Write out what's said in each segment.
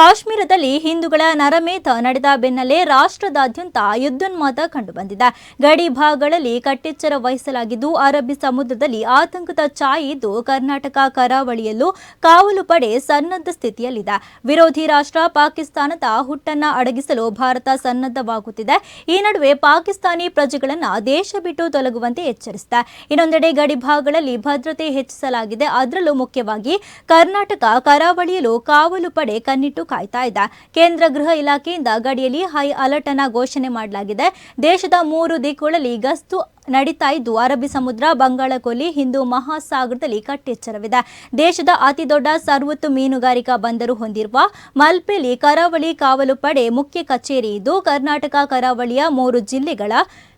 ಕಾಶ್ಮೀರದಲ್ಲಿ ಹಿಂದೂಗಳ ನರಮೇಧ ನಡೆದ ಬೆನ್ನಲ್ಲೇ ರಾಷ್ಟ್ರದಾದ್ಯಂತ ಯುದ್ಧೋನ್ಮಾದ ಕಂಡುಬಂದಿದೆ. ಗಡಿ ಭಾಗಗಳಲ್ಲಿ ಕಟ್ಟೆಚ್ಚರ ವಹಿಸಲಾಗಿದ್ದು, ಅರಬ್ಬಿ ಸಮುದ್ರದಲ್ಲಿ ಆತಂಕದ ಛಾಯೆ ಇದ್ದು, ಕರ್ನಾಟಕ ಕರಾವಳಿಯಲ್ಲೂ ಕಾವಲು ಪಡೆ ಸನ್ನದ್ಧ ಸ್ಥಿತಿಯಲ್ಲಿದೆ. ವಿರೋಧಿ ರಾಷ್ಟ್ರ ಪಾಕಿಸ್ತಾನದ ಹುಟ್ಟನ್ನ ಅಡಗಿಸಲು ಭಾರತ ಸನ್ನದ್ಧವಾಗುತ್ತಿದೆ. ಈ ನಡುವೆ ಪಾಕಿಸ್ತಾನಿ ಪ್ರಜೆಗಳನ್ನ ದೇಶ ಬಿಟ್ಟು ತೊಲಗುವಂತೆ ಎಚ್ಚರಿಸಿದೆ. ಇನ್ನೊಂದೆಡೆ ಗಡಿ ಭಾಗಗಳಲ್ಲಿ ಭದ್ರತೆ ಹೆಚ್ಚಿಸಲಾಗಿದೆ. ಅದರಲ್ಲೂ ಮುಖ್ಯವಾಗಿ ಕರ್ನಾಟಕ ಕರಾವಳಿಯಲ್ಲೂ ಕಾವಲು ಪಡೆ ಕಣ್ಣಿಟ್ಟು ಕಾಯ್ತಾ ಇದೆ ಕೇಂದ್ರ ಗೃಹ ಇಲಾಖೆಯಿಂದ ಗಡಿಯಲ್ಲಿ ಹೈ ಅಲರ್ಟ್ ಅನ್ನ ಘೋಷಣೆ ಮಾಡಲಾಗಿದೆ. ದೇಶದ ಮೂರು ದಿಕ್ಕುಗಳಲ್ಲಿ ಗಸ್ತು ನಡೀತಾ ಇದ್ದು, ಅರಬ್ಬಿ ಸಮುದ್ರ, ಬಂಗಾಳ ಕೊಲ್ಲಿ, ಹಿಂದೂ ಮಹಾಸಾಗರದಲ್ಲಿ ಕಟ್ಟೆಚ್ಚರವಿದೆ. ದೇಶದ ಅತಿದೊಡ್ಡ ಸರ್ವತ್ತು ಮೀನುಗಾರಿಕಾ ಬಂದರು ಹೊಂದಿರುವ ಮಲ್ಪೆಲಿ ಕರಾವಳಿ ಕಾವಲು ಪಡೆ ಮುಖ್ಯ ಕಚೇರಿ ಇದ್ದು, ಕರ್ನಾಟಕ ಕರಾವಳಿಯ ಮೂರು ಜಿಲ್ಲೆಗಳ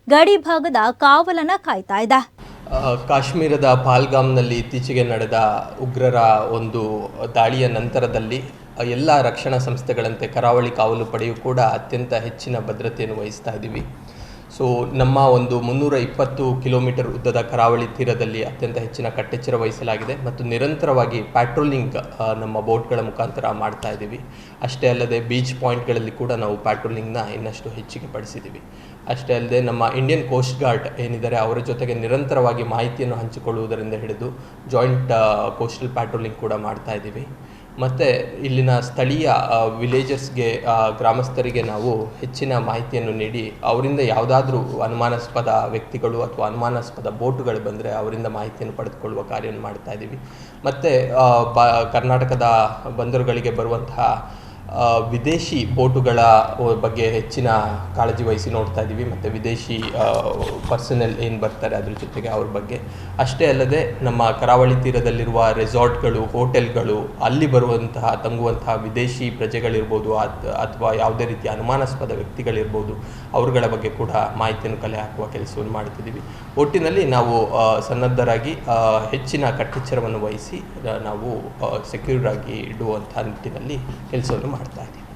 ಗಡಿ ಭಾಗದ ಕಾವಲನ ಕಾಯ್ತಾ ಇದೆ. ಕಾಶ್ಮೀರದ ಪಾಲ್ಗಾಮ್ನಲ್ಲಿ ಇತ್ತೀಚೆಗೆ ನಡೆದ ಉಗ್ರರ ಒಂದು ದಾಳಿಯ ನಂತರದಲ್ಲಿ ಎಲ್ಲ ರಕ್ಷಣಾ ಸಂಸ್ಥೆಗಳಂತೆ ಕರಾವಳಿ ಕಾವಲು ಪಡೆಯು ಕೂಡ ಅತ್ಯಂತ ಹೆಚ್ಚಿನ ಭದ್ರತೆಯನ್ನು ವಹಿಸ್ತಾ ಇದ್ದೀವಿ. ಸೊ ನಮ್ಮ ಒಂದು ಮುನ್ನೂರ ಇಪ್ಪತ್ತು ಕಿಲೋಮೀಟರ್ ಉದ್ದದ ಕರಾವಳಿ ತೀರದಲ್ಲಿ ಅತ್ಯಂತ ಹೆಚ್ಚಿನ ಕಟ್ಟೆಚ್ಚರ ವಹಿಸಲಾಗಿದೆ ಮತ್ತು ನಿರಂತರವಾಗಿ ಪ್ಯಾಟ್ರೋಲಿಂಗ್ ನಮ್ಮ ಬೋಟ್ಗಳ ಮುಖಾಂತರ ಮಾಡ್ತಾ ಇದ್ದೀವಿ. ಅಷ್ಟೇ ಅಲ್ಲದೆ ಬೀಚ್ ಪಾಯಿಂಟ್ಗಳಲ್ಲಿ ಕೂಡ ನಾವು ಪ್ಯಾಟ್ರೋಲಿಂಗ್ನ ಇನ್ನಷ್ಟು ಹೆಚ್ಚಿಗೆ ಪಡಿಸಿದ್ದೀವಿ. ಅಷ್ಟೇ ಅಲ್ಲದೆ ನಮ್ಮ ಇಂಡಿಯನ್ ಕೋಸ್ಟ್ ಗಾರ್ಡ್ ಏನಿದ್ದಾರೆ ಅವರ ಜೊತೆಗೆ ನಿರಂತರವಾಗಿ ಮಾಹಿತಿಯನ್ನು ಹಂಚಿಕೊಳ್ಳುವುದರಿಂದ ಹಿಡಿದು ಜಾಯಿಂಟ್ ಕೋಸ್ಟಲ್ ಪ್ಯಾಟ್ರೋಲಿಂಗ್ ಕೂಡ ಮಾಡ್ತಾ ಇದ್ದೀವಿ. ಮತ್ತು ಇಲ್ಲಿನ ಸ್ಥಳೀಯ ವಿಲೇಜರ್ಸ್ಗೆ ಗ್ರಾಮಸ್ಥರಿಗೆ ನಾವು ಹೆಚ್ಚಿನ ಮಾಹಿತಿಯನ್ನು ನೀಡಿ, ಅವರಿಂದ ಯಾವುದಾದ್ರೂ ಅನುಮಾನಾಸ್ಪದ ವ್ಯಕ್ತಿಗಳು ಅಥವಾ ಅನುಮಾನಾಸ್ಪದ ಬೋಟುಗಳು ಬಂದರೆ ಅವರಿಂದ ಮಾಹಿತಿಯನ್ನು ಪಡೆದುಕೊಳ್ಳುವ ಕಾರ್ಯವನ್ನು ಮಾಡ್ತಾ ಇದ್ದೀವಿ. ಮತ್ತು ಕರ್ನಾಟಕದ ಬಂದರುಗಳಿಗೆ ಬರುವಂತಹ ವಿದೇಶಿ ಬೋಟುಗಳ ಬಗ್ಗೆ ಹೆಚ್ಚಿನ ಕಾಳಜಿ ವಹಿಸಿ ನೋಡ್ತಾ ಇದ್ದೀವಿ. ಮತ್ತು ವಿದೇಶಿ ಪರ್ಸನಲ್ ಏನು ಬರ್ತಾರೆ ಅದ್ರ ಜೊತೆಗೆ ಅವ್ರ ಬಗ್ಗೆ. ಅಷ್ಟೇ ಅಲ್ಲದೆ ನಮ್ಮ ಕರಾವಳಿ ತೀರದಲ್ಲಿರುವ ರೆಸಾರ್ಟ್ಗಳು, ಹೋಟೆಲ್ಗಳು ಅಲ್ಲಿ ಬರುವಂತಹ, ತಂಗುವಂತಹ ವಿದೇಶಿ ಪ್ರಜೆಗಳಿರ್ಬೋದು ಅಥವಾ ಯಾವುದೇ ರೀತಿಯ ಅನುಮಾನಾಸ್ಪದ ವ್ಯಕ್ತಿಗಳಿರ್ಬೋದು, ಅವರುಗಳ ಬಗ್ಗೆ ಕೂಡ ಮಾಹಿತಿಯನ್ನು ಕಲೆ ಹಾಕುವ ಕೆಲಸವನ್ನು ಮಾಡ್ತಿದ್ದೀವಿ. ಒಟ್ಟಿನಲ್ಲಿ ನಾವು ಸನ್ನದ್ಧರಾಗಿ ಹೆಚ್ಚಿನ ಕಟ್ಟೆಚ್ಚರವನ್ನು ವಹಿಸಿ ನಾವು ಸೆಕ್ಯೂರ್ ಆಗಿ ಇಡುವಂಥ ನಿಟ್ಟಿನಲ್ಲಿ ಕೆಲಸವನ್ನು ಮಾಡ್ತಾ ಇದ್ದೀವಿ